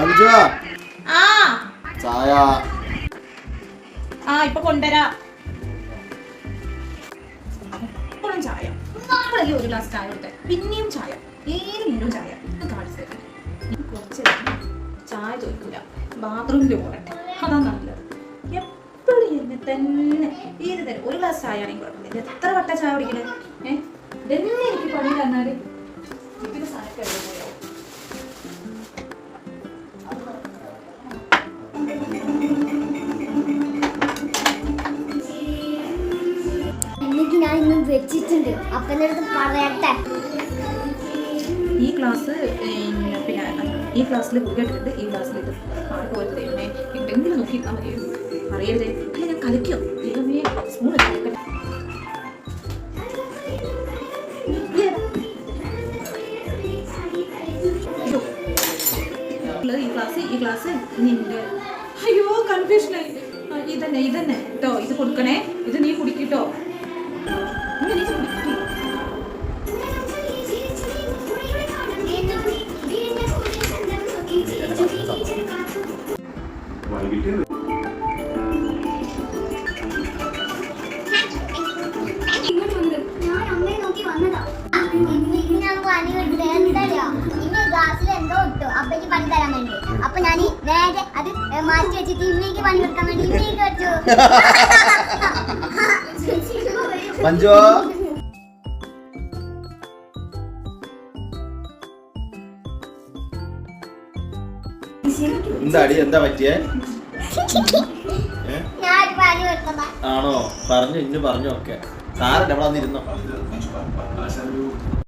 മഞ്ജു ആ. ചായ. ആ ഇപ്പൊ കൊണ്ടുവരാ. ഇപ്പോഴും ചായ. ഇപ്പോഴല്ലേ ഒരു ഗ്ലാസ് ചായ കൊടുത്തേ. പിന്നെയും ചായ. ഏത് നേരവും ചായ. ഇത് കാണിച്ചു. കുറച്ച് ചായ ചോദിക്കില്ല ബാത്റൂമിൽ പോകട്ടെ. അതാ നല്ലത്. എപ്പോഴും എന്നെ തന്നെ ഏത് തരം ഒരു ഗ്ലാസ് ചായ ആണെങ്കിൽ കുഴപ്പമില്ല. ഇത് എത്ര വട്ട ചായ കുടിക്കണേ? ഏഹ് ഇതെന്നെ എനിക്ക് പണി തന്നാൽ. ഇതിന് സാധനമൊക്കെ ഞാൻ ഇന്ന് വെച്ചിട്ടുണ്ട്. അപ്പന്റെ അടുത്ത് പറയട്ടെ. ഈ ക്ലാസ് പിന്നെ ഈ ക്ലാസ്സിൽ കേട്ടിട്ടുണ്ട്. ഈ ക്ലാസ്സിൽ ഇത് മാർക്ക് പോലത്തെ ദൈവമേ എന്തെങ്കിലും നോക്കിക്കാൻ മതി അറിയരുതേ അല്ല ഞാൻ കലക്കിയോ ദൈവമേ സ്പൂൺ. ഉള്ളത് ഈ ക്ലാസ് ഈ ക്ലാസ് നിന്റെ അയ്യോ കൺഫ്യൂഷനായി ഇതന്നെ ഇതന്നെ. കേട്ടോ ഇത് കൊടുക്കണേ. ഇത് നീ കുടിക്കിട്ടോ തരാൻ വേണ്ടി. അപ്പൊ ഞാൻ നേരെ അത് മാറ്റി വെച്ചിട്ട് ഇമ്മയ്ക്ക് പണി കൊടുക്കാൻ വേണ്ടി ഇമ്മയ്ക്ക് വെച്ചു. മഞ്ജു എന്താടി? എന്താ പറ്റിയേ? ആണോ? പറഞ്ഞു ഇന്ന് പറഞ്ഞു ഒക്കെ. സാറിന്റെ അവിടെ വന്നിരുന്നോ?